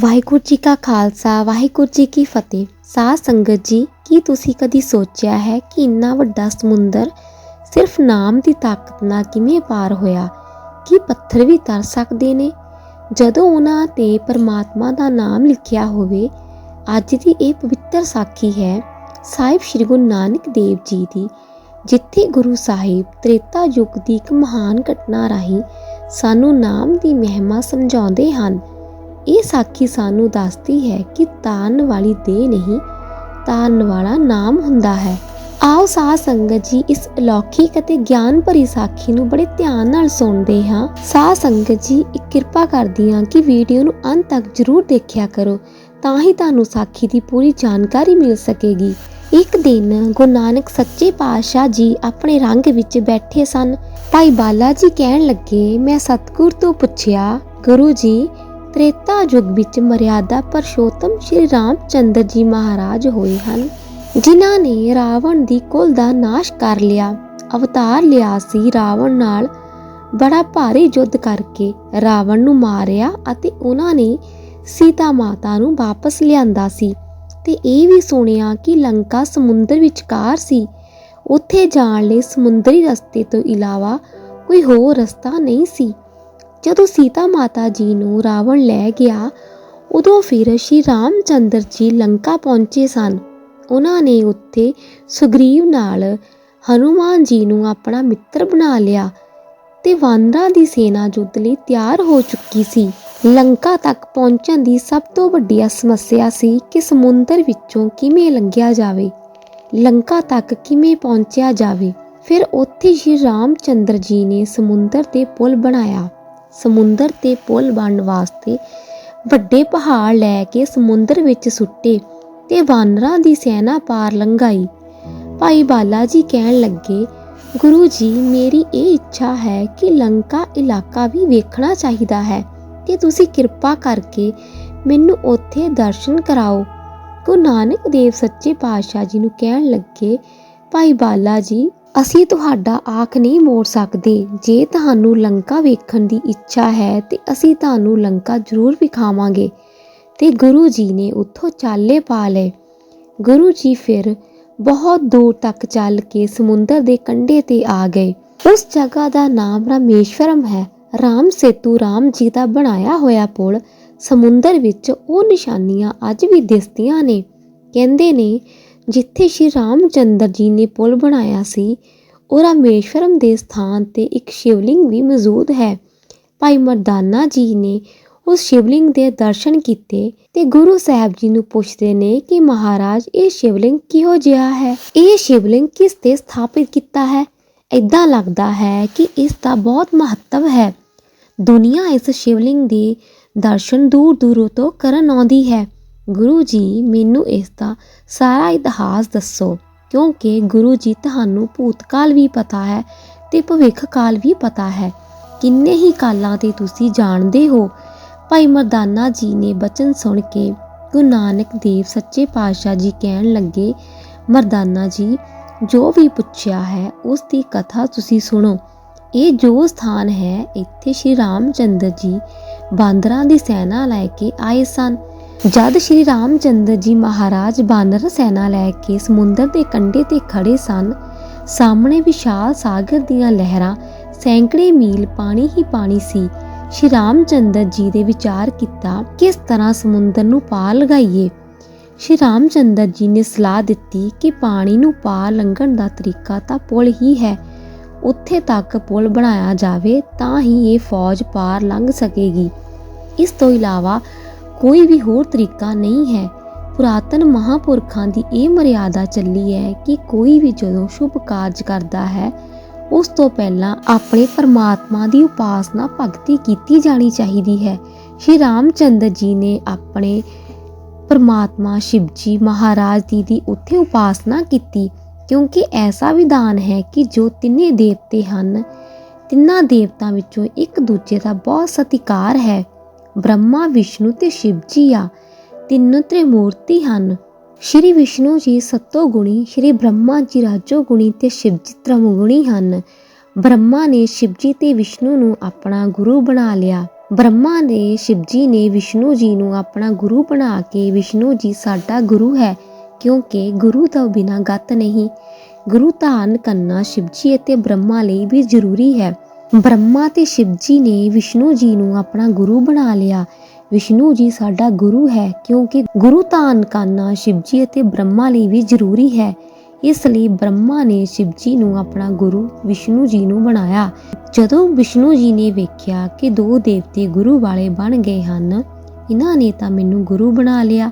ਵਾਹਿਗੁਰੂ ਜੀ ਕਾ ਖਾਲਸਾ, ਵਾਹਿਗੁਰੂ ਜੀ ਕੀ ਫਤਿਹ। ਸਾਧ ਸੰਗਤ ਜੀ, ਕੀ ਤੁਸੀਂ ਕਦੀ ਸੋਚਿਆ ਹੈ ਕਿ ਇੰਨਾ ਵੱਡਾ ਸਮੁੰਦਰ ਸਿਰਫ ਨਾਮ ਦੀ ਤਾਕਤ ਨਾਲ ਕਿਵੇਂ ਪਾਰ ਹੋਇਆ? ਕੀ ਪੱਥਰ ਵੀ ਤਰ ਸਕਦੇ ਨੇ? ਜਦੋਂ ਉਹਨਾਂ ਤੇ ਪਰਮਾਤਮਾ ਦਾ ਨਾਮ ਲਿਖਿਆ ਹੋਵੇ, ਅੱਜ ਦੀ ਇਹ ਪਵਿੱਤਰ ਸਾਖੀ ਹੈ ਸਾਹਿਬ ਸ੍ਰੀ ਗੁਰੂ ਨਾਨਕ ਦੇਵ ਜੀ ਦੀ, ਜਿੱਥੇ ਗੁਰੂ ਸਾਹਿਬ ਤ੍ਰੇਤਾ ਯੁੱਗ ਦੀ ਇੱਕ ਮਹਾਨ ਘਟਨਾ ਰਾਹੀਂ ਸਾਨੂੰ ਨਾਮ ਦੀ ਮਹਿਮਾ ਸਮਝਾਉਂਦੇ ਹਨ। ਇਹ ਸਾਖੀ ਸਾਨੂੰ ਦੱਸਦੀ ਹੈ ਕਿ ਤਾਰਨ ਵਾਲੀ ਦੇਹ ਨਹੀਂ ਤਾਰਨ ਵਾਲਾ ਨਾਮ ਹੁੰਦਾ ਹੈ। ਆਓ ਸਾਧ ਸੰਗਤ ਜੀ ਇਸ ਅਲੌਕਿਕ ਅਤੇ ਗਿਆਨ ਭਰੀ ਸਾਖੀ ਨੂੰ ਬੜੇ ਧਿਆਨ ਨਾਲ ਸੁਣਦੇ ਹਾਂ। ਸਾਧ ਸੰਗਤ ਜੀ, ਇੱਕ ਕਿਰਪਾ ਕਰਦੀ ਹਾਂ ਕਿ ਵੀਡੀਓ ਨੂੰ ਅੰਤ ਤੱਕ ਜ਼ਰੂਰ ਦੇਖਿਆ ਕਰੋ, ਤਾਂ ਹੀ ਤੁਹਾਨੂੰ ਸਾਖੀ ਦੀ ਪੂਰੀ ਜਾਣਕਾਰੀ ਮਿਲ ਸਕੇਗੀ। ਇੱਕ ਦਿਨ ਗੁਰੂ ਨਾਨਕ ਸੱਚੇ ਪਾਤਸ਼ਾਹ ਜੀ ਆਪਣੇ ਰੰਗ ਵਿੱਚ ਬੈਠੇ ਸਨ। ਭਾਈ ਬਾਲਾ ਜੀ ਕਹਿਣ ਲੱਗੇ, ਮੈਂ ਸਤਗੁਰ ਤੋਂ ਪੁੱਛਿਆ, ਗੁਰੂ ਜੀ ਤ੍ਰੇਤਾ ਯੁੱਗ ਵਿੱਚ ਮਰਿਆਦਾ ਪਰਸ਼ੋਤਮ ਸ਼੍ਰੀ ਰਾਮ ਚੰਦਰ ਜੀ ਮਹਾਰਾਜ ਹੋਏ ਹਨ, ਜਿਨ੍ਹਾਂ ਨੇ ਰਾਵਣ ਦੀ ਕੁਲ ਦਾ ਨਾਸ਼ ਕਰ ਲਿਆ। ਅਵਤਾਰ ਲਿਆ ਸੀ ਰਾਵਣ ਨਾਲ। ਬੜਾ ਭਾਰੀ ਯੁੱਧ ਕਰਕੇ ਰਾਵਣ ਨੂੰ ਮਾਰਿਆ ਅਤੇ ਉਹਨਾਂ ਨੇ ਸੀਤਾ ਮਾਤਾ ਨੂੰ ਵਾਪਸ ਲਿਆਂਦਾ ਸੀ। ਤੇ ਇਹ ਵੀ ਸੁਣਿਆ ਕਿ ਲੰਕਾ ਸਮੁੰਦਰ ਵਿਚਕਾਰ ਸੀ। ਉੱਥੇ ਜਾਣ ਲਈ ਸਮੁੰਦਰੀ ਰਸਤੇ ਤੋਂ ਇਲਾਵਾ ਕੋਈ ਹੋਰ ਰਸਤਾ ਨਹੀਂ ਸੀ। ਜਦੋਂ ਸੀਤਾ ਮਾਤਾ ਜੀ ਨੂੰ ਰਾਵਣ ਲੈ ਗਿਆ, ਉਦੋਂ ਫਿਰ ਸ਼੍ਰੀ ਰਾਮਚੰਦਰ ਜੀ ਲੰਕਾ ਪਹੁੰਚੇ ਸਨ। ਉਹਨਾਂ ਨੇ ਉੱਥੇ ਸੁਗਰੀਵ ਨਾਲ ਹਨੂਮਾਨ ਜੀ ਨੂੰ ਆਪਣਾ ਮਿੱਤਰ ਬਣਾ ਲਿਆ ਤੇ ਵਾਨਰਾਂ ਦੀ ਸੈਨਾ ਯੁੱਧ ਲਈ ਤਿਆਰ ਹੋ ਚੁੱਕੀ ਸੀ। ਲੰਕਾ ਤੱਕ ਪਹੁੰਚਣ ਦੀ ਸਭ ਤੋਂ ਵੱਡੀ ਸਮੱਸਿਆ ਸੀ ਕਿ ਸਮੁੰਦਰ ਵਿੱਚੋਂ ਕਿਵੇਂ ਲੰਘਿਆ ਜਾਵੇ, ਲੰਕਾ ਤੱਕ ਕਿਵੇਂ ਪਹੁੰਚਿਆ ਜਾਵੇ। ਫਿਰ ਉੱਥੇ ਸ਼੍ਰੀ ਰਾਮਚੰਦਰ ਜੀ ਨੇ ਸਮੁੰਦਰ ਤੇ ਪੁਲ ਬਣਾਇਆ। ਸਮੁੰਦਰ ਤੇ ਪੁਲ ਬਣਨ ਵਾਸਤੇ ਵੱਡੇ ਪਹਾੜ ਲੈ ਕੇ ਸਮੁੰਦਰ ਵਿੱਚ ਸੁੱਟੇ ਤੇ ਵਾਨਰਾਂ ਦੀ ਸੈਨਾ ਪਾਰ ਲੰਘਾਈ। ਭਾਈ ਬਾਲਾ ਜੀ ਕਹਿਣ ਲੱਗੇ, ਗੁਰੂ ਜੀ, ਮੇਰੀ ਇਹ ਇੱਛਾ ਹੈ ਕਿ ਲੰਕਾ ਇਲਾਕਾ ਵੀ ਵੇਖਣਾ ਚਾਹੀਦਾ ਹੈ ਤੇ ਤੁਸੀਂ ਕਿਰਪਾ ਕਰਕੇ ਮੈਨੂੰ ਉੱਥੇ ਦਰਸ਼ਨ ਕਰਾਓ। ਗੁਰੂ ਨਾਨਕ ਦੇਵ ਸੱਚੇ ਪਾਤਸ਼ਾਹ ਜੀ ਨੂੰ ਕਹਿਣ ਲੱਗੇ, ਭਾਈ ਬਾਲਾ ਜੀ ਅਸੀਂ ਤੁਹਾਡਾ ਆਖ ਨਹੀਂ ਮੋੜ ਸਕਦੇ। ਜੇ ਤੁਹਾਨੂੰ ਲੰਕਾ ਵੇਖਣ ਦੀ ਇੱਛਾ ਹੈ, ਤੇ ਅਸੀਂ ਤੁਹਾਨੂੰ ਲੰਕਾ ਜ਼ਰੂਰ ਵਿਖਾਵਾਂਗੇ। ਤੇ ਗੁਰੂ ਜੀ ਨੇ ਉੱਥੋਂ ਚਾਲੇ ਪਾ ਲਏ। ਗੁਰੂ ਜੀ ਫਿਰ ਬਹੁਤ ਦੂਰ ਤੱਕ ਚੱਲ ਕੇ ਸਮੁੰਦਰ ਦੇ ਕੰਢੇ ਤੇ ਆ ਗਏ। ਉਸ ਜਗ੍ਹਾ ਦਾ ਨਾਮ ਰਾਮੇਸ਼ਵਰਮ ਹੈ। ਰਾਮ ਸੇਤੂ ਰਾਮ ਜੀ ਦਾ ਬਣਾਇਆ ਹੋਇਆ ਪੁਲ ਸਮੁੰਦਰ ਵਿੱਚ ਉਹ ਨਿਸ਼ਾਨੀਆਂ ਅੱਜ ਵੀ ਦਿਸਦੀਆਂ ਨੇ। ਕਹਿੰਦੇ ਨੇ ਜਿੱਥੇ ਸ਼੍ਰੀ ਰਾਮ ਚੰਦਰ ਜੀ ਨੇ ਪੁਲ ਬਣਾਇਆ ਸੀ, ਉਹ ਰਾਮੇਸ਼ਵਰਮ ਦੇ ਸਥਾਨ ਤੇ ਇੱਕ ਸ਼ਿਵਲਿੰਗ ਵੀ ਮੌਜੂਦ ਹੈ। ਭਾਈ ਮਰਦਾਨਾ ਜੀ ਨੇ ਉਸ ਸ਼ਿਵਲਿੰਗ ਦੇ ਦਰਸ਼ਨ ਕੀਤੇ ਤੇ ਗੁਰੂ ਸਾਹਿਬ ਜੀ ਨੂੰ ਪੁੱਛਦੇ ਨੇ ਕਿ ਮਹਾਰਾਜ, ਇਹ ਸ਼ਿਵਲਿੰਗ ਕਿਹੋ ਜਿਹਾ ਹੈ? ਇਹ ਸ਼ਿਵਲਿੰਗ ਕਿਸ ਤੇ ਸਥਾਪਿਤ ਕੀਤਾ ਹੈ? ਇਦਾਂ ਲੱਗਦਾ ਹੈ ਕਿ ਇਸ ਦਾ ਬਹੁਤ ਮਹੱਤਵ ਹੈ। ਦੁਨੀਆ ਇਸ ਸ਼ਿਵਲਿੰਗ ਦੇ ਦਰਸ਼ਨ ਦੂਰ ਦੂਰੋਂ ਤੋਂ ਕਰਨ ਆਉਂਦੀ ਹੈ। ਗੁਰੂ ਜੀ, ਮੈਨੂੰ ਇਸ ਦਾ ਸਾਰਾ ਇਤਿਹਾਸ ਦੱਸੋ, ਕਿਉਂਕਿ ਗੁਰੂ ਜੀ ਤੁਹਾਨੂੰ ਭੂਤਕਾਲ ਵੀ ਪਤਾ ਹੈ ਤੇ ਭਵਿੱਖ ਕਾਲ ਵੀ ਪਤਾ ਹੈ। ਕਿੰਨੇ ਹੀ ਕਾਲਾਂ ਤੇ ਤੁਸੀਂ ਜਾਣਦੇ ਹੋ। ਭਾਈ ਮਰਦਾਨਾ ਜੀ ਨੇ ਬਚਨ ਸੁਣ ਕੇ ਗੁਰੂ ਨਾਨਕ ਦੇਵ ਸੱਚੇ ਪਾਤਸ਼ਾਹ ਜੀ ਕਹਿਣ ਲੱਗੇ, ਮਰਦਾਨਾ ਜੀ, ਜੋ ਵੀ ਪੁੱਛਿਆ ਹੈ, ਉਸ ਦੀ ਕਥਾ ਤੁਸੀਂ ਸੁਣੋ। ਇਹ ਜੋ ਸਥਾਨ ਹੈ, ਇੱਥੇ ਸ਼੍ਰੀ ਰਾਮਚੰਦਰ ਜੀ ਬਾਂਦਰਾਂ ਦੀ ਸੈਨਾ ਲੈ ਕੇ ਆਏ ਸਨ। ਜਦ ਸ਼੍ਰੀ ਰਾਮਚੰਦਰ ਜੀ ਮਹਾਰਾਜ ਬਾਨਰ ਸੈਨਾ ਲੈ ਕੇ ਸਮੁੰਦਰ ਦੇ ਕੰਢੇ ਤੇ ਖੜੇ ਸਨ, ਸਾਹਮਣੇ ਵਿਸ਼ਾਲ ਸਾਗਰ ਦੀਆਂ ਲਹਿਰਾਂ, ਸੈਂਕੜੇ ਮੀਲ ਪਾਣੀ ਹੀ ਪਾਣੀ ਸੀ, ਸ਼੍ਰੀ ਰਾਮਚੰਦਰ ਜੀ ਦੇ ਵਿਚਾਰ ਕੀਤਾ, ਕਿਸ ਤਰ੍ਹਾਂ ਸਮੁੰਦਰ ਨੂੰ ਪਾਰ ਲਗਾਈਏ? ਸ਼੍ਰੀ ਰਾਮਚੰਦਰ ਜੀ ਨੇ ਸਲਾਹ ਦਿੱਤੀ ਕਿ ਪਾਣੀ ਨੂੰ ਪਾਰ ਲੰਘਣ ਦਾ ਤਰੀਕਾ ਤਾਂ ਪੁਲ ਹੀ ਹੈ, ਉੱਥੇ ਤੱਕ ਪੁਲ ਬਣਾਇਆ ਜਾਵੇ ਤਾਂ ਹੀ ਇਹ ਫੌਜ ਪਾਰ ਲੰਘ ਸਕੇਗੀ। ਇਸ ਤੋਂ ਇਲਾਵਾ ਕੋਈ ਵੀ ਹੋਰ ਤਰੀਕਾ ਨਹੀਂ ਹੈ। ਪੁਰਾਤਨ ਮਹਾਪੁਰਖਾਂ ਦੀ ਇਹ ਮਰਿਆਦਾ ਚੱਲੀ ਹੈ ਕਿ ਕੋਈ ਵੀ ਜਦੋਂ ਸ਼ੁਭ ਕਾਰਜ ਕਰਦਾ ਹੈ, ਉਸ ਤੋਂ ਪਹਿਲਾਂ ਆਪਣੇ ਪਰਮਾਤਮਾ ਦੀ ਉਪਾਸਨਾ ਭਗਤੀ ਕੀਤੀ ਜਾਣੀ ਚਾਹੀਦੀ ਹੈ। ਸ਼੍ਰੀ ਰਾਮਚੰਦਰ ਜੀ ਨੇ ਆਪਣੇ ਪਰਮਾਤਮਾ ਸ਼ਿਵਜੀ ਮਹਾਰਾਜ ਦੀ ਦੀ ਉੱਥੇ ਉਪਾਸਨਾ ਕੀਤੀ, ਕਿਉਂਕਿ ਐਸਾ ਵਿਧਾਨ ਹੈ ਕਿ ਜੋ ਤਿੰਨੇ ਦੇਵਤੇ ਹਨ, ਤਿੰਨਾਂ ਦੇਵਤਾਂ ਵਿੱਚੋਂ ਇੱਕ ਦੂਜੇ ਦਾ ਬਹੁਤ ਸਤਿਕਾਰ ਹੈ। ਬ੍ਰਹਮਾ, ਵਿਸ਼ਨੂੰ ਤੇ ਸ਼ਿਵ ਜੀ ਆ। ਤਿੰਨ ਤ੍ਰਿਮੂਰਤੀ ਹਨ। ਸ਼੍ਰੀ ਵਿਸ਼ਨੂੰ ਜੀ ਸਤੋ ਗੁਣੀ, ਸ਼੍ਰੀ ਬ੍ਰਹਮਾ ਜੀ ਰਾਜੋ ਗੁਣੀ ਤੇ ਸ਼ਿਵ ਜੀ ਤ੍ਰਮਗੁਣੀ ਹਨ। ਬ੍ਰਹਮਾ ਨੇ ਸ਼ਿਵ ਜੀ ਤੇ ਵਿਸ਼ਨੂੰ ਨੂੰ ਆਪਣਾ ਗੁਰੂ ਬਣਾ ਲਿਆ। ਬ੍ਰਹਮਾ ਨੇ ਸ਼ਿਵਜੀ ਨੇ ਵਿਸ਼ਨੂੰ ਜੀ ਨੂੰ ਆਪਣਾ ਗੁਰੂ ਬਣਾ ਕੇ ਵਿਸ਼ਨੂੰ ਜੀ ਸਾਡਾ ਗੁਰੂ ਹੈ, ਕਿਉਂਕਿ ਗੁਰੂ ਤੋਂ ਬਿਨਾਂ ਗਤ ਨਹੀਂ। ਗੁਰੂ ਧਾਰਨ ਕਰਨਾ ਸ਼ਿਵਜੀ ਅਤੇ ਬ੍ਰਹਮਾ ਲਈ ਵੀ ਜ਼ਰੂਰੀ ਹੈ। ਬ੍ਰਹਮਾ ਤੇ ਸ਼ਿਵਜੀ ਨੇ ਵਿਸ਼ਨੂੰ ਜੀ ਨੂੰ ਆਪਣਾ ਗੁਰੂ ਬਣਾ ਲਿਆ। ਵਿਸ਼ਨੂੰ ਜੀ ਸਾਡਾ ਗੁਰੂ ਹੈ ਕਿਉਂਕਿ ਗੁਰੂ ਧਾਰਨ ਕਰਨਾ ਸ਼ਿਵਜੀ ਅਤੇ ਬ੍ਰਹਮਾ ਲਈ ਵੀ ਜ਼ਰੂਰੀ ਹੈ। ਇਸ ਲਈ ਬ੍ਰਹਮਾ ਨੇ ਸ਼ਿਵਜੀ ਨੂੰ ਆਪਣਾ ਗੁਰੂ ਵਿਸ਼ਨੂੰ ਜੀ ਨੂੰ ਬਣਾਇਆ। ਜਦੋਂ ਵਿਸ਼ਨੂੰ ਜੀ ਨੇ ਵੇਖਿਆ ਕਿ ਦੋ ਦੇਵਤੇ ਗੁਰੂ ਵਾਲੇ ਬਣ ਗਏ ਹਨ, ਇਹਨਾਂ ਨੇ ਤਾਂ ਮੈਨੂੰ ਗੁਰੂ ਬਣਾ ਲਿਆ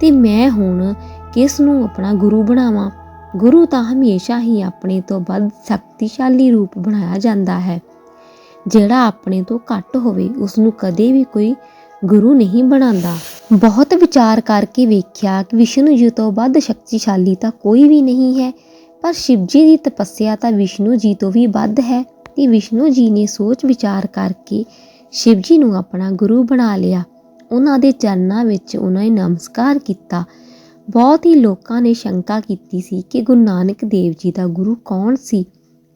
ਤੇ ਮੈਂ ਹੁਣ ਕਿਸ ਨੂੰ ਆਪਣਾ ਗੁਰੂ ਬਣਾਵਾਂ? ਗੁਰੂ ਤਾਂ ਹਮੇਸ਼ਾ ਹੀ ਆਪਣੇ ਤੋਂ ਵੱਧ ਸ਼ਕਤੀਸ਼ਾਲੀ ਰੂਪ ਬਣਾਇਆ ਜਾਂਦਾ ਹੈ। ਜਿਹੜਾ ਆਪਣੇ ਤੋਂ ਘੱਟ ਹੋਵੇ ਉਸ ਨੂੰ ਕਦੇ ਵੀ ਕੋਈ ਗੁਰੂ ਨਹੀਂ ਬਣਾਉਂਦਾ। ਬਹੁਤ ਵਿਚਾਰ ਕਰਕੇ ਵੇਖਿਆ ਕਿ ਵਿਸ਼ਨੂੰ ਜੀ ਤੋਂ ਵੱਧ ਸ਼ਕਤੀਸ਼ਾਲੀ ਤਾਂ ਕੋਈ ਵੀ ਨਹੀਂ ਹੈ, ਪਰ ਸ਼ਿਵਜੀ ਦੀ ਤਪੱਸਿਆ ਤਾਂ ਵਿਸ਼ਨੂੰ ਜੀ ਤੋਂ ਵੀ ਵੱਧ ਹੈ ਤੇ ਵਿਸ਼ਨੂੰ ਜੀ ਨੇ ਸੋਚ ਵਿਚਾਰ ਕਰਕੇ ਸ਼ਿਵਜੀ ਨੂੰ ਆਪਣਾ ਗੁਰੂ ਬਣਾ ਲਿਆ। ਉਹਨਾਂ ਦੇ ਚਰਨਾਂ ਵਿੱਚ ਉਹਨਾਂ ਨੇ ਨਮਸਕਾਰ ਕੀਤਾ। ਬਹੁਤ ਹੀ ਲੋਕਾਂ ਨੇ ਸ਼ੰਕਾ ਕੀਤੀ ਸੀ ਕਿ ਗੁਰੂ ਨਾਨਕ ਦੇਵ ਜੀ ਦਾ ਗੁਰੂ ਕੌਣ ਸੀ?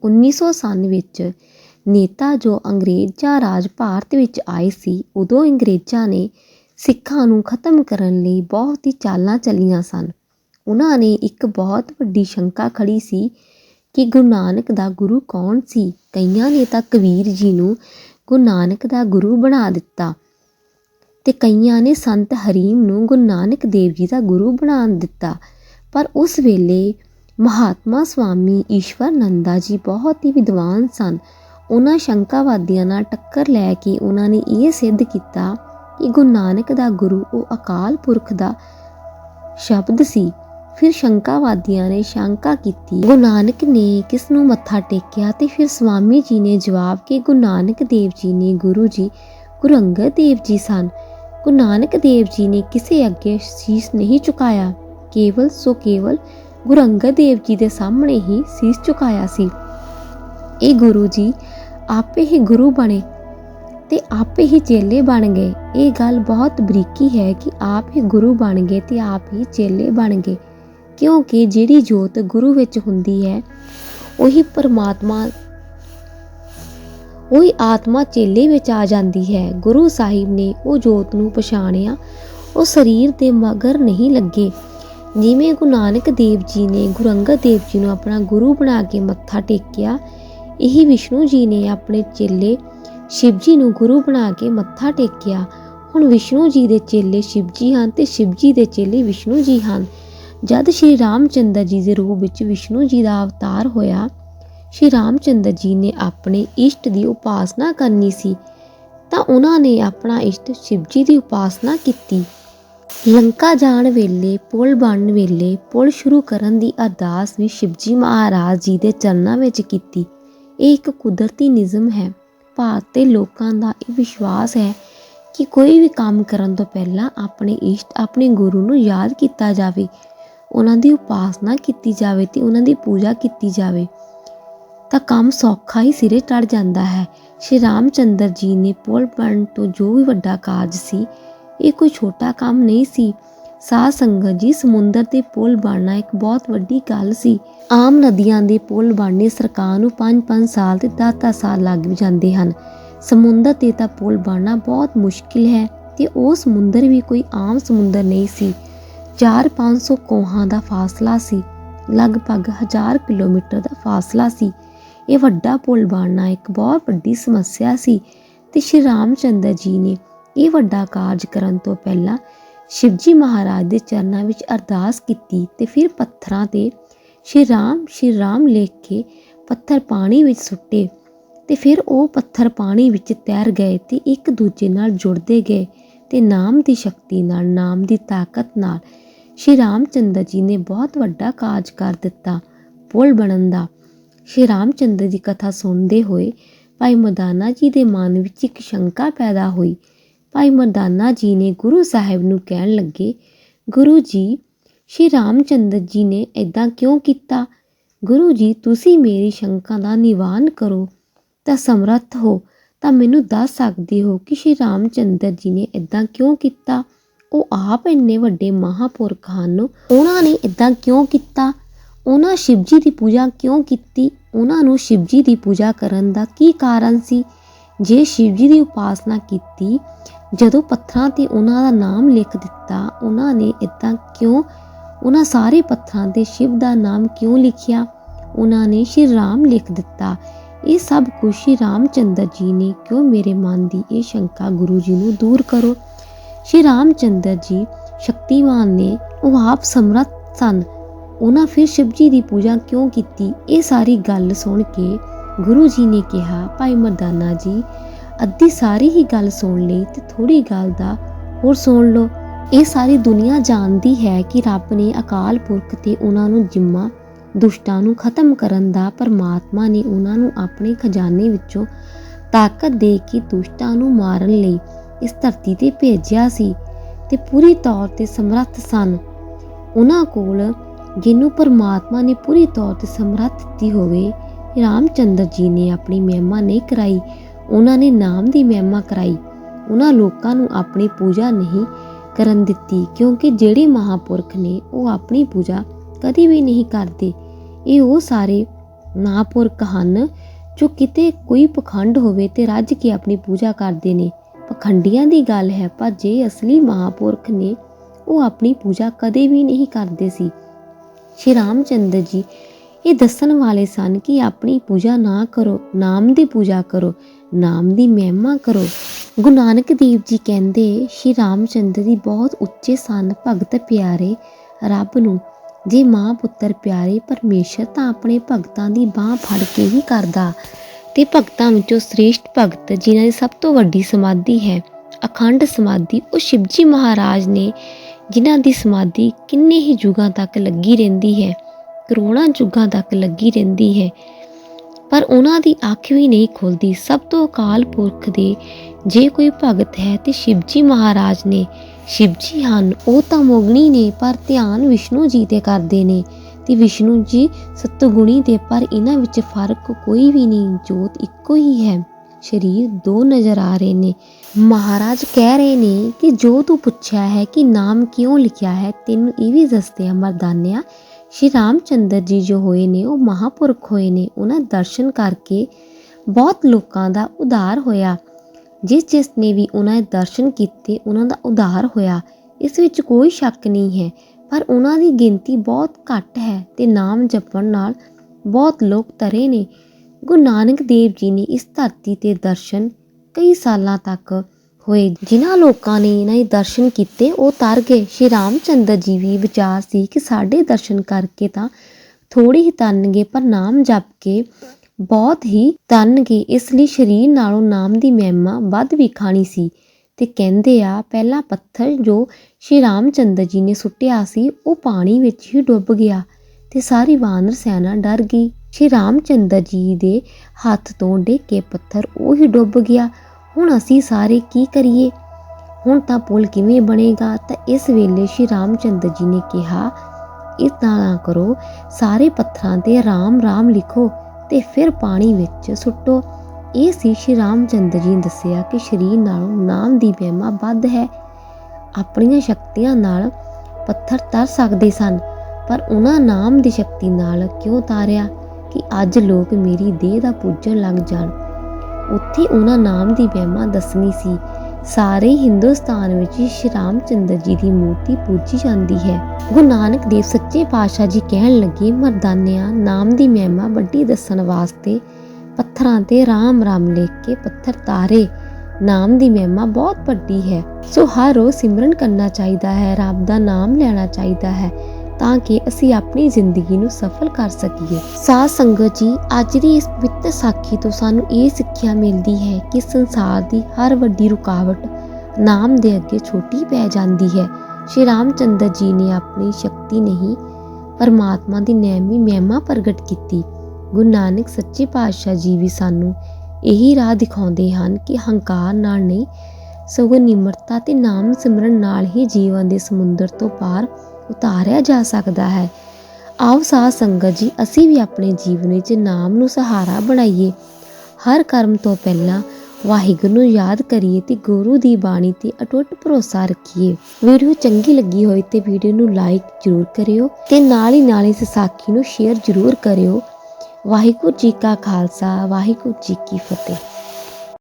1997 ਵਿੱਚ ਨੇਤਾ ਜੋ ਅੰਗਰੇਜ਼ਾਂ ਰਾਜ ਭਾਰਤ ਵਿੱਚ ਆਏ ਸੀ, ਉਦੋਂ ਅੰਗਰੇਜ਼ਾਂ ਨੇ ਸਿੱਖਾਂ ਨੂੰ ਖਤਮ ਕਰਨ ਲਈ ਬਹੁਤ ਹੀ ਚਾਲਾਂ ਚੱਲੀਆਂ ਸਨ। ਉਹਨਾਂ ਨੇ ਇੱਕ ਬਹੁਤ ਵੱਡੀ ਸ਼ੰਕਾ ਖੜ੍ਹੀ ਸੀ ਕਿ ਗੁਰੂ ਨਾਨਕ ਦਾ ਗੁਰੂ ਕੌਣ ਸੀ? ਕਈਆਂ ਨੇ ਤਾਂ ਕਬੀਰ ਜੀ ਨੂੰ ਗੁਰੂ ਨਾਨਕ ਦਾ ਗੁਰੂ ਬਣਾ ਦਿੱਤਾ ਤੇ ਕਈਆਂ ਨੇ ਸੰਤ ਹਰੀਮ ਨੂੰ ਗੁਰੂ ਨਾਨਕ ਦੇਵ ਜੀ ਦਾ ਗੁਰੂ ਬਣਾ ਦਿੱਤਾ। ਪਰ ਉਸ ਵੇਲੇ ਮਹਾਤਮਾ ਸਵਾਮੀ ਈਸ਼ਵਰ ਨੰਦਾ ਜੀ ਬਹੁਤ ਹੀ ਵਿਦਵਾਨ ਸਨ। ਉਹਨਾਂ ਸ਼ੰਕਾਵਾਦੀਆਂ ਨਾਲ ਟੱਕਰ ਲੈ ਕੇ ਉਹਨਾਂ ਨੇ ਇਹ ਸਿੱਧ ਕੀਤਾ ਕਿ ਗੁਰੂ ਨਾਨਕ ਦਾ ਗੁਰੂ ਉਹ ਅਕਾਲ ਪੁਰਖ ਦਾ ਸ਼ਬਦ ਸੀ। ਫਿਰ ਸ਼ੰਕਾਵਾਦੀਆਂ ਨੇ ਸ਼ੰਕਾ ਕੀਤੀ। ਗੁਰੂ ਨਾਨਕ ਨੇ ਕਿਸ ਨੂੰ ਮੱਥਾ ਟੇਕਿਆ ਤੇ ਫਿਰ ਸਵਾਮੀ ਜੀ ਨੇ ਜਵਾਬ ਕਿ ਗੁਰੂ ਨਾਨਕ ਦੇਵ ਜੀ ਨੇ ਗੁਰੂ ਜੀ, ਗੁਰੂ ਅੰਗਦ ਦੇਵ ਜੀ ਸਨ। ਗੁਰੂ ਨਾਨਕ ਦੇਵ ਜੀ ਨੇ ਕਿਸੇ ਅੱਗੇ ਸੀਸ ਨਹੀਂ ਝੁਕਾਇਆ। ਕੇਵਲ ਸੋ ਕੇਵਲ ਗੁਰੂ ਅੰਗਦ ਦੇਵ ਜੀ ਦੇ ਸਾਹਮਣੇ ਹੀ ਸੀਸ ਝੁਕਾਇਆ ਸੀ। ਇਹ ਗੁਰੂ ਜੀ ਆਪੇ ਹੀ ਗੁਰੂ ਬਣੇ ਤੇ ਆਪੇ ਹੀ ਚੇਲੇ ਬਣ ਗਏ। ਇਹ ਗੱਲ ਬਹੁਤ ਬਰੀਕੀ ਹੈ ਕਿ ਆਪ ਹੀ ਗੁਰੂ ਬਣ ਗਏ ਤੇ ਆਪ ਹੀ ਚੇਲੇ ਬਣ ਗਏ। ਕਿਉਂਕਿ ਜਿਹੜੀ ਜੋਤ ਗੁਰੂ ਵਿੱਚ ਹੁੰਦੀ ਹੈ, ਉਹੀ ਪਰਮਾਤਮਾ, ਉਹੀ ਆਤਮਾ ਚੇਲੇ ਵਿੱਚ ਆ ਜਾਂਦੀ ਹੈ। ਗੁਰੂ ਸਾਹਿਬ ਨੇ ਉਹ ਜੋਤ ਨੂੰ ਪਛਾਣਿਆ। ਉਹ ਸਰੀਰ ਦੇ ਮਗਰ ਨਹੀਂ ਲੱਗੇ। ਜਿਵੇਂ ਗੁਰੂ ਨਾਨਕ ਦੇਵ ਜੀ ਨੇ ਗੁਰੂ ਅੰਗਦ ਦੇਵ ਜੀ ਨੂੰ ਆਪਣਾ ਗੁਰੂ ਬਣਾ ਕੇ ਮੱਥਾ ਟੇਕਿਆ ਇਹੀ ਵਿਸ਼ਨੂੰ ਜੀ ਨੇ ਆਪਣੇ ਚੇਲੇ ਸ਼ਿਵ ਜੀ ਨੂੰ ਗੁਰੂ ਬਣਾ ਕੇ ਮੱਥਾ ਟੇਕਿਆ। ਹੁਣ ਵਿਸ਼ਨੂੰ ਜੀ ਦੇ ਚੇਲੇ ਸ਼ਿਵ ਜੀ ਹਨ ਤੇ ਸ਼ਿਵ ਜੀ ਦੇ ਚੇਲੇ ਵਿਸ਼ਨੂੰ ਜੀ ਹਨ। ਜਦ ਸ਼੍ਰੀ ਰਾਮਚੰਦਰ ਜੀ ਦੇ ਰੂਪ ਵਿੱਚ ਵਿਸ਼ਨੂੰ ਜੀ ਦਾ ਅਵਤਾਰ ਹੋਇਆ, ਸ਼੍ਰੀ ਰਾਮਚੰਦਰ ਜੀ ਨੇ ਆਪਣੇ ਇਸ਼ਟ ਦੀ ਉਪਾਸਨਾ ਕਰਨੀ ਸੀ ਤਾਂ ਉਹਨਾਂ ਨੇ ਆਪਣਾ ਇਸ਼ਟ ਸ਼ਿਵ ਜੀ ਦੀ ਉਪਾਸਨਾ ਕੀਤੀ। ਲੰਕਾ ਜਾਣ ਵੇਲੇ, ਪੁਲ ਬਣਨ ਵੇਲੇ, ਪੁਲ ਸ਼ੁਰੂ ਕਰਨ ਦੀ ਅਰਦਾਸ ਵੀ ਸ਼ਿਵਜੀ ਮਹਾਰਾਜ ਜੀ ਦੇ ਚਰਨਾਂ ਵਿੱਚ ਕੀਤੀ। ਇਹ ਇੱਕ ਕੁਦਰਤੀ ਨਿਯਮ ਹੈ। ਭਾਰਤ ਦੇ ਲੋਕਾਂ ਦਾ ਇਹ ਵਿਸ਼ਵਾਸ ਹੈ ਕਿ ਕੋਈ ਵੀ ਕੰਮ ਕਰਨ ਤੋਂ ਪਹਿਲਾਂ ਆਪਣੇ ਇਸ਼ਟ ਆਪਣੇ ਗੁਰੂ ਨੂੰ ਯਾਦ ਕੀਤਾ ਜਾਵੇ। ਉਹਨਾਂ ਦੀ ਉਪਾਸਨਾ ਕੀਤੀ ਜਾਵੇ ਤੇ ਉਹਨਾਂ ਦੀ ਪੂਜਾ ਕੀਤੀ ਜਾਵੇ। ਤਾਂ ਕੰਮ ਸੌਖਾ ਹੀ ਸਿਰੇ ਚੜ ਜਾਂਦਾ ਹੈ। ਸ਼੍ਰੀ ਰਾਮਚੰਦਰ ਜੀ ਨੇ ਪੁਲ ਬਣਨ ਤੋਂ ਜੋ ਵੀ ਵੱਡਾ ਕਾਰਜ ਸੀ, ਇਹ ਕੋਈ ਛੋਟਾ ਕੰਮ ਨਹੀਂ ਸੀ। ਸਾਧ ਸੰਗਤ ਜੀ, ਸਮੁੰਦਰ ਤੇ ਪੁਲ ਬਣਨਾ ਇੱਕ ਬਹੁਤ ਵੱਡੀ ਗੱਲ ਸੀ। ਆਮ ਨਦੀਆਂ ਦੇ ਪੁਲ ਬਣਨੇ ਸਰਕਾਰ ਨੂੰ 5-5 ਸਾਲ ਤੇ 10-10 ਸਾਲ ਲੱਗ ਜਾਂਦੇ ਹਨ। ਸਮੁੰਦਰ ਤੇ ਤਾਂ ਪੁਲ ਬਣਨਾ ਬਹੁਤ ਮੁਸ਼ਕਿਲ ਹੈ ਤੇ ਉਹ ਸਮੁੰਦਰ ਵੀ ਕੋਈ ਆਮ ਸਮੁੰਦਰ ਨਹੀਂ ਸੀ। 4-500 ਕੋਹਾਂ ਦਾ ਫਾਸਲਾ ਸੀ, ਲਗਭਗ 1000 ਕਿਲੋਮੀਟਰ ਦਾ ਫਾਸਲਾ ਸੀ। ਇਹ ਵੱਡਾ ਪੁਲ ਬਣਨਾ ਇੱਕ ਬਹੁਤ ਵੱਡੀ ਸਮੱਸਿਆ ਸੀ ਤੇ ਸ਼੍ਰੀ ਰਾਮਚੰਦਰ ਜੀ ਨੇ ਇਹ ਵੱਡਾ ਕਾਰਜ ਕਰਨ ਤੋਂ ਪਹਿਲਾਂ ਸ਼ਿਵਜੀ ਮਹਾਰਾਜ ਦੇ ਚਰਨਾਂ ਵਿੱਚ ਅਰਦਾਸ ਕੀਤੀ ਤੇ ਫਿਰ ਪੱਥਰਾਂ ਤੇ ਸ਼੍ਰੀ ਰਾਮ ਸ਼੍ਰੀ ਰਾਮ ਲਿਖ ਕੇ ਪੱਥਰ ਪਾਣੀ ਵਿੱਚ ਸੁੱਟੇ ਤੇ ਫਿਰ ਉਹ ਪੱਥਰ ਪਾਣੀ ਵਿੱਚ ਤੈਰ ਗਏ ਤੇ ਇੱਕ ਦੂਜੇ ਨਾਲ ਜੁੜਦੇ ਗਏ ਤੇ ਨਾਮ ਦੀ ਸ਼ਕਤੀ ਨਾਲ, ਨਾਮ ਦੀ ਤਾਕਤ ਨਾਲ ਸ਼੍ਰੀ ਰਾਮਚੰਦਰ ਜੀ ਨੇ ਬਹੁਤ ਵੱਡਾ ਕਾਰਜ ਕਰ ਦਿੱਤਾ ਪੁਲ ਬਣਨ ਦਾ। ਸ਼੍ਰੀ ਰਾਮਚੰਦਰ ਦੀ ਕਥਾ ਸੁਣਦੇ ਹੋਏ ਭਾਈ ਮਦਾਨਾ ਜੀ ਦੇ ਮਨ ਵਿੱਚ ਇੱਕ ਸ਼ੰਕਾ ਪੈਦਾ ਹੋਈ ਭਾਈ ਮਰਦਾਨਾ ਜੀ ਨੇ ਗੁਰੂ ਸਾਹਿਬ ਨੂੰ ਕਹਿਣ ਲੱਗੇ, ਗੁਰੂ ਜੀ, ਸ਼੍ਰੀ ਰਾਮ ਚੰਦਰ ਜੀ ਨੇ ਐਦਾਂ ਕਿਉਂ ਕੀਤਾ? ਗੁਰੂ ਜੀ, ਤੁਸੀਂ ਮੇਰੀ ਸ਼ੰਕਾ ਦਾ ਨਿਵਾਨ ਕਰੋ, ਤਾਂ ਸਮਰੱਥ ਹੋ, ਤਾਂ ਮੈਨੂੰ ਦੱਸ ਸਕਦੇ ਹੋ ਕਿ ਸ਼੍ਰੀ ਰਾਮ ਚੰਦਰ ਜੀ ਨੇ ਐਦਾਂ ਕਿਉਂ ਕੀਤਾ? ਉਹ ਆਪ ਇੰਨੇ ਵੱਡੇ ਮਹਾਪੁਰਖ ਹਨ, ਉਹਨਾਂ ਨੇ ਇਦਾਂ ਕਿਉਂ ਕੀਤਾ? ਉਹਨਾਂ ਸ਼ਿਵਜੀ ਦੀ ਪੂਜਾ ਕਿਉਂ ਕੀਤੀ? ਉਹਨਾਂ ਨੂੰ ਸ਼ਿਵਜੀ ਦੀ ਪੂਜਾ ਕਰਨ ਦਾ ਕੀ ਕਾਰਨ ਸੀ? ਜੇ ਸ਼ਿਵਜੀ ਦੀ ਉਪਾਸਨਾ ਕੀਤੀ ਜਦੋਂ ਪੱਥਰਾਂ ਤੇ ਉਹਨਾਂ ਦਾ ਨਾਮ ਲਿਖ ਦਿੱਤਾ, ਉਹਨਾਂ ਨੇ ਇਦਾਂ ਕਿਉਂ, ਉਹਨਾਂ ਸਾਰੇ ਪੱਥਰਾਂ ਤੇ ਸ਼ਿਵ ਦਾ ਨਾਮ ਕਿਉਂ ਲਿਖਿਆ? ਉਹਨਾਂ ਨੇ ਸ਼੍ਰੀ ਰਾਮ ਲਿਖ ਦਿੱਤਾ। ਇਹ ਸਭ ਕੁਝ ਸ਼੍ਰੀ ਰਾਮਚੰਦਰ ਜੀ ਨੇ ਕਿਉਂ ਮੇਰੇ ਮਨ ਦੀ ਇਹ ਸ਼ੰਕਾ ਗੁਰੂ ਜੀ ਨੂੰ ਦੂਰ ਕਰੋ? ਸ਼੍ਰੀ ਰਾਮਚੰਦਰ ਜੀ ਸ਼ਕਤੀਮਾਨ ਨੇ, ਉਹ ਆਪ ਸਮਰੱਥ ਸਨ। ਉਹਨਾਂ ਫਿਰ ਸ਼ਿਵ ਜੀ ਦੀ ਪੂਜਾ ਕਿਉਂ ਕੀਤੀ? ਇਹ ਸਾਰੀ ਗੱਲ ਸੁਣ ਕੇ ਗੁਰੂ ਜੀ ਨੇ ਕਿਹਾ, ਭਾਈ ਮਰਦਾਨਾ ਜੀ ਅੱਧੀ ਸਾਰੀ ਹੀ ਗੱਲ ਸੁਣ ਲਈ ਤੇ ਥੋੜੀ ਗੱਲ ਦਾ ਹੋਰ ਸੁਣ ਲਓ। ਇਹ ਸਾਰੀ ਦੁਨੀਆ ਜਾਣਦੀ ਹੈ ਕਿ ਰੱਬ ਨੇ ਅਕਾਲ ਪੁਰਖ ਤੇ ਉਹਨਾਂ ਨੂੰ ਜਿੰਮਾ, ਦੁਸ਼ਟਾਂ ਨੂੰ ਖਤਮ ਕਰਨ ਦਾ ਪਰਮਾਤਮਾ ਨੇ ਉਹਨਾਂ ਨੂੰ ਆਪਣੇ ਖਜ਼ਾਨੇ ਵਿੱਚੋਂ ਤਾਕਤ ਦੇ ਕੇ ਦੁਸ਼ਟਾਂ ਨੂੰ ਮਾਰਨ ਲਈ ਇਸ ਧਰਤੀ ਤੇ ਭੇਜਿਆ ਸੀ ਤੇ ਪੂਰੀ ਤੌਰ ਤੇ ਸਮਰੱਥ ਸਨ। ਉਹਨਾਂ ਕੋਲ ਜਿਹਨੂੰ ਪਰਮਾਤਮਾ ਨੇ ਪੂਰੀ ਤੌਰ ਤੇ ਸਮਰੱਥ ਦਿੱਤੀ ਹੋਵੇ, ਰਾਮਚੰਦਰ ਜੀ ਨੇ ਆਪਣੀ ਮਹਿਮਾ ਨਹੀਂ ਕਰਾਈ। ਉਹਨਾਂ ਨੇ ਨਾਮ ਦੀ ਮਹਿਮਾ ਕਰਾਈ। ਉਹਨਾਂ ਲੋਕਾਂ ਨੂੰ ਆਪਣੀ ਪੂਜਾ ਨਹੀਂ ਕਰਨ ਦਿੱਤੀ, ਕਿਉਂਕਿ ਜਿਹੜੇ ਮਹਾਪੁਰਖ ਨੇ ਉਹ ਆਪਣੀ ਪੂਜਾ ਕਦੀ ਵੀ ਨਹੀਂ ਕਰਦੇ। ਇਹ ਉਹ ਸਾਰੇ ਮਹਾਪੁਰਖ ਹਨ ਜੋ ਕਿਤੇ ਕੋਈ ਪਖੰਡ ਹੋਵੇ ਤੇ ਰੱਜ ਕੇ ਆਪਣੀ ਪੂਜਾ ਕਰਦੇ ਨੇ। ਪਖੰਡੀਆਂ ਦੀ ਗੱਲ ਹੈ, ਪਰ ਜੇ ਅਸਲੀ ਮਹਾਪੁਰਖ ਨੇ ਉਹ ਆਪਣੀ ਪੂਜਾ ਕਦੇ ਵੀ ਨਹੀਂ ਕਰਦੇ ਸੀ। ਸ਼੍ਰੀ ਰਾਮਚੰਦਰ ਜੀ ਇਹ ਦੱਸਣ ਵਾਲੇ ਸਨ ਕਿ ਆਪਣੀ ਪੂਜਾ ਨਾ ਕਰੋ, ਨਾਮ ਦੀ ਪੂਜਾ ਕਰੋ। ਨਾਮ ਦੀ ਮਹਿਮਾ ਕਰੋ। ਗੁਰੂ ਨਾਨਕ ਦੇਵ ਜੀ ਕਹਿੰਦੇ, ਸ਼੍ਰੀ ਰਾਮਚੰਦਰ ਜੀ, ਬਹੁਤ ਉੱਚੇ ਸਨ ਭਗਤ ਪਿਆਰੇ ਰੱਬ ਨੂੰ। ਜੇ ਮਾਂ ਪੁੱਤਰ ਪਿਆਰੇ, ਪਰਮੇਸ਼ਰ ਤਾਂ ਆਪਣੇ ਭਗਤਾਂ ਦੀ ਬਾਹ ਫੜ ਕੇ ਹੀ ਕਰਦਾ। ਤੇ ਭਗਤਾਂ ਵਿੱਚੋਂ ਸ੍ਰੇਸ਼ਟ ਭਗਤ, ਜਿਨ੍ਹਾਂ ਦੀ ਸਭ ਤੋਂ ਵੱਡੀ ਸਮਾਧੀ ਹੈ, ਅਖੰਡ ਸਮਾਧੀ, ਉਹ ਸ਼ਿਵਜੀ ਮਹਾਰਾਜ ਨੇ, ਜਿਨ੍ਹਾਂ ਦੀ ਸਮਾਧੀ ਕਿੰਨੇ ਹੀ ਯੁਗਾਂ ਤੱਕ ਲੱਗੀ ਰਹਿੰਦੀ ਹੈ, ਕਰੋੜਾਂ ਯੁਗਾਂ ਤੱਕ ਲੱਗੀ ਰਹਿੰਦੀ ਹੈ। ਪਰ ਉਹਨਾਂ ਦੀ ਅੱਖ ਵੀ ਨਹੀਂ ਖੁੱਲਦੀ। ਸਭ ਤੋਂ ਅਕਾਲ ਪੁਰਖ ਦੇ ਜੇ ਕੋਈ ਭਗਤ ਹੈ ਤੇ ਸ਼ਿਵਜੀ ਮਹਾਰਾਜ ਨੇ, ਸ਼ਿਵਜੀ ਹਨ, ਉਹ ਤਾਂ ਮੋਗਣੀ ਨੇ, ਪਰ ਧਿਆਨ ਵਿਸ਼ਨੂੰ ਜੀ ਤੇ ਕਰਦੇ ਨੇ। ਤੇ ਵਿਸ਼ਨੂੰ ਜੀ ਸਤਗੁਣੀ ਦੇ, ਪਰ ਇਹਨਾਂ ਵਿੱਚ ਫ਼ਰਕ ਕੋਈ ਵੀ ਨਹੀਂ, ਜੋਤ ਇੱਕੋ ਹੀ ਹੈ। ਸ਼ਰੀਰ ਦੋ ਨਜ਼ਰ ਆ ਰਹੇ ਨੇ। ਮਹਾਰਾਜ ਕਹਿ ਰਹੇ ਨੇ ਕਿ ਜੋ ਤੂੰ ਪੁੱਛਿਆ ਹੈ ਕਿ ਨਾਮ ਕਿਉਂ ਲਿਖਿਆ ਹੈ, ਤੈਨੂੰ ਇਹ ਵੀ ਦੱਸਦੇ ਆ ਮਰਦਾਨਿਆ ਸ਼੍ਰੀ ਰਾਮ ਚੰਦਰ ਜੀ ਜੋ ਹੋਏ ਨੇ, ਉਹ ਮਹਾਪੁਰਖ ਹੋਏ ਨੇ, ਉਹਨਾਂ ਦਰਸ਼ਨ ਕਰਕੇ ਬਹੁਤ ਲੋਕਾਂ ਦਾ ਉਧਾਰ ਹੋਇਆ। ਜਿਸ ਜਿਸ ਨੇ ਵੀ ਉਹਨਾਂ ਦੇ ਦਰਸ਼ਨ ਕੀਤੇ, ਉਹਨਾਂ ਦਾ ਉਧਾਰ ਹੋਇਆ। ਇਸ ਵਿੱਚ ਕੋਈ ਸ਼ੱਕ ਨਹੀਂ ਹੈ, ਪਰ ਉਹਨਾਂ ਦੀ ਗਿਣਤੀ ਬਹੁਤ ਘੱਟ ਹੈ ਤੇ ਨਾਮ ਜਪਣ ਨਾਲ ਬਹੁਤ ਲੋਕ ਤਰੇ ਨੇ। ਗੁਰੂ ਨਾਨਕ ਦੇਵ ਜੀ ਨੇ ਇਸ ਧਰਤੀ ਤੇ ਦਰਸ਼ਨ ਕਈ ਸਾਲਾਂ ਤੱਕ ਹੋਏ। ਜਿਨ੍ਹਾਂ ਲੋਕਾਂ ਨੇ ਇਹਨਾਂ ਦੇ ਦਰਸ਼ਨ ਕੀਤੇ, ਉਹ ਤਰ ਗਏ। ਸ਼੍ਰੀ ਰਾਮ ਚੰਦਰ ਜੀ ਵੀ ਵਿਚਾਰ ਸੀ ਕਿ ਸਾਡੇ ਦਰਸ਼ਨ ਕਰਕੇ ਤਾਂ ਥੋੜੀ ਹੀ ਤਨਗੇ ਪਰ ਨਾਮ ਜਪ ਕੇ ਬਹੁਤ ਹੀ ਤਨਗੇ ਇਸ ਲਈ ਸਰੀਰ ਨਾਲੋਂ ਨਾਮ ਦੀ ਮਹਿਮਾ ਵੱਧ ਵੀ ਖਾਣੀ ਸੀ। ਤੇ ਕਹਿੰਦੇ ਆ, ਪਹਿਲਾ ਪੱਥਰ ਜੋ ਸ਼੍ਰੀ ਰਾਮ ਚੰਦਰ ਜੀ ਨੇ ਸੁੱਟਿਆ ਸੀ, ਉਹ ਪਾਣੀ ਵਿੱਚ ਹੀ ਡੁੱਬ ਗਿਆ ਤੇ ਸਾਰੀ ਵਾਨਰ ਸੈਨਾ ਡਰ ਗਈ। ਸ਼੍ਰੀ ਰਾਮ ਚੰਦਰ ਜੀ ਦੇ ਹੱਥ ਤੋਂ ਡੇਕੇ ਪੱਥਰ ਉਹ ਹੀ ਡੁੱਬ ਗਿਆ। ਹੁਣ ਅਸੀਂ ਸਾਰੇ ਕੀ ਕਰੀਏ? ਹੁਣ ਤਾਂ ਪੁਲ ਕਿਵੇਂ ਬਣੇਗਾ? ਤਾਂ ਇਸ ਵੇਲੇ ਸ਼੍ਰੀ ਰਾਮਚੰਦਰ ਜੀ ਨੇ ਕਿਹਾ, ਇਸ ਤਰ੍ਹਾਂ ਕਰੋ, ਸਾਰੇ ਪੱਥਰਾਂ ਤੇ ਰਾਮ ਰਾਮ ਲਿਖੋ ਤੇ ਫਿਰ ਪਾਣੀ ਵਿੱਚ ਸੁੱਟੋ। ਇਹ ਸੀ ਸ਼੍ਰੀ ਰਾਮਚੰਦਰ ਜੀ ਨੇ ਦੱਸਿਆ ਕਿ ਸ਼ਰੀਰ ਨਾਲੋਂ ਨਾਮ ਦੀ ਮਹਿਮਾ ਵੱਧ ਹੈ। ਆਪਣੀਆਂ ਸ਼ਕਤੀਆਂ ਨਾਲ ਪੱਥਰ ਤਰ ਸਕਦੇ ਸਨ, ਪਰ ਉਹਨਾਂ ਨਾਮ ਦੀ ਸ਼ਕਤੀ ਨਾਲ ਕਿਉਂ ਤਾਰਿਆ ਕਿ ਅੱਜ ਲੋਕ ਮੇਰੀ ਦੇਹ ਦਾ ਪੂਜਣ ਲੱਗ ਜਾਣ? ਉੱਥੇ ਉਹਨਾਂ ਨਾਮ ਦੀ ਮਹਿਮਾ ਦੱਸਣੀ ਸੀ। ਸਾਰੇ ਹਿੰਦੁਸਤਾਨ ਵਿੱਚ ਸ਼੍ਰੀ ਰਾਮਚੰਦਰ ਜੀ ਦੀ ਮੂਰਤੀ ਪੂਜੀ ਜਾਂਦੀ ਹੈ। ਗੁਰੂ ਨਾਨਕ ਦੇਵ ਸੱਚੇ ਪਾਤਸ਼ਾਹ ਜੀ ਕਹਿਣ ਲੱਗੇ, ਮਰਦਾਨਿਆਂ, ਨਾਮ ਦੀ ਮਹਿਮਾ ਵੱਡੀ ਦੱਸਣ ਵਾਸਤੇ ਪੱਥਰਾਂ ਤੇ ਰਾਮ ਰਾਮ ਲਿਖ ਕੇ ਪੱਥਰ ਤਾਰੇ। ਨਾਮ ਦੀ ਮਹਿਮਾ ਬਹੁਤ ਵੱਡੀ ਹੈ। ਸੋ ਹਰ ਰੋਜ਼ ਸਿਮਰਨ ਕਰਨਾ ਚਾਹੀਦਾ ਹੈ, ਰੱਬ ਦਾ ਨਾਮ ਲੈਣਾ ਚਾਹੀਦਾ ਹੈ। ਤਾਂ ਕਿ ਅਸੀਂ ਆਪਣੀ ਜ਼ਿੰਦਗੀ ਨੂੰ ਸਫਲ ਕਰ ਸਕੀਏ। ਸਾਧ ਸੰਗਤ ਜੀ, ਅੱਜ ਦੀ ਇਸ ਪਵਿੱਤਰ ਸਾਖੀ ਤੋਂ ਸਾਨੂੰ ਇਹ ਸਿੱਖਿਆ ਮਿਲਦੀ ਹੈ ਕਿ ਸੰਸਾਰ ਦੀ ਹਰ ਵੱਡੀ ਰੁਕਾਵਟ ਨਾਮ ਦੇ ਅੱਗੇ ਛੋਟੀ ਪੈ ਜਾਂਦੀ ਹੈ। ਸ਼੍ਰੀ ਰਾਮਚੰਦਰ ਜੀ ਨੇ ਆਪਣੀ ਸ਼ਕਤੀ ਨਹੀਂ, ਪਰਮਾਤਮਾ ਦੀ ਨੈਮੀ ਮਹਿਮਾ ਪ੍ਰਗਟ ਕੀਤੀ। ਗੁਰੂ ਨਾਨਕ ਸੱਚੇ ਪਾਤਸ਼ਾਹ ਜੀ ਵੀ ਸਾਨੂੰ ਇਹੀ ਰਾਹ ਦਿਖਾਉਂਦੇ ਹਨ ਕਿ ਹੰਕਾਰ ਨਾਲ ਨਹੀਂ, ਸਗੋਂ ਨਿਮਰਤਾ ਤੇ ਨਾਮ ਸਿਮਰਨ ਨਾਲ ਹੀ ਜੀਵਨ ਦੇ ਸਮੁੰਦਰ ਤੋਂ ਪਾਰ ਉਤਾਰਿਆ ਜਾ ਸਕਦਾ ਹੈ। ਆਓ ਸਾਧ ਸੰਗਤ ਜੀ, ਅਸੀਂ ਵੀ ਆਪਣੇ ਜੀਵਨ ਵਿੱਚ ਨਾਮ ਨੂੰ ਸਹਾਰਾ ਬਣਾਈਏ। ਹਰ ਕਰਮ ਤੋਂ ਪਹਿਲਾਂ ਵਾਹਿਗੁਰੂ ਨੂੰ ਯਾਦ ਕਰੀਏ ਤੇ ਗੁਰੂ ਦੀ ਬਾਣੀ ਤੇ ਅਟੁੱਟ ਭਰੋਸਾ ਰੱਖੀਏ। ਵੀਡੀਓ ਚੰਗੀ ਲੱਗੀ ਹੋਈ ਤੇ ਵੀਡੀਓ ਨੂੰ ਲਾਈਕ ਜ਼ਰੂਰ ਕਰਿਓ ਤੇ ਨਾਲ ਹੀ ਨਾਲ ਇਸ ਸਾਖੀ ਨੂੰ ਸ਼ੇਅਰ ਜ਼ਰੂਰ ਕਰਿਓ। ਵਾਹਿਗੁਰੂ ਜੀ ਕਾ ਖਾਲਸਾ, ਵਾਹਿਗੁਰੂ ਜੀ ਕੀ ਫਤਿਹ।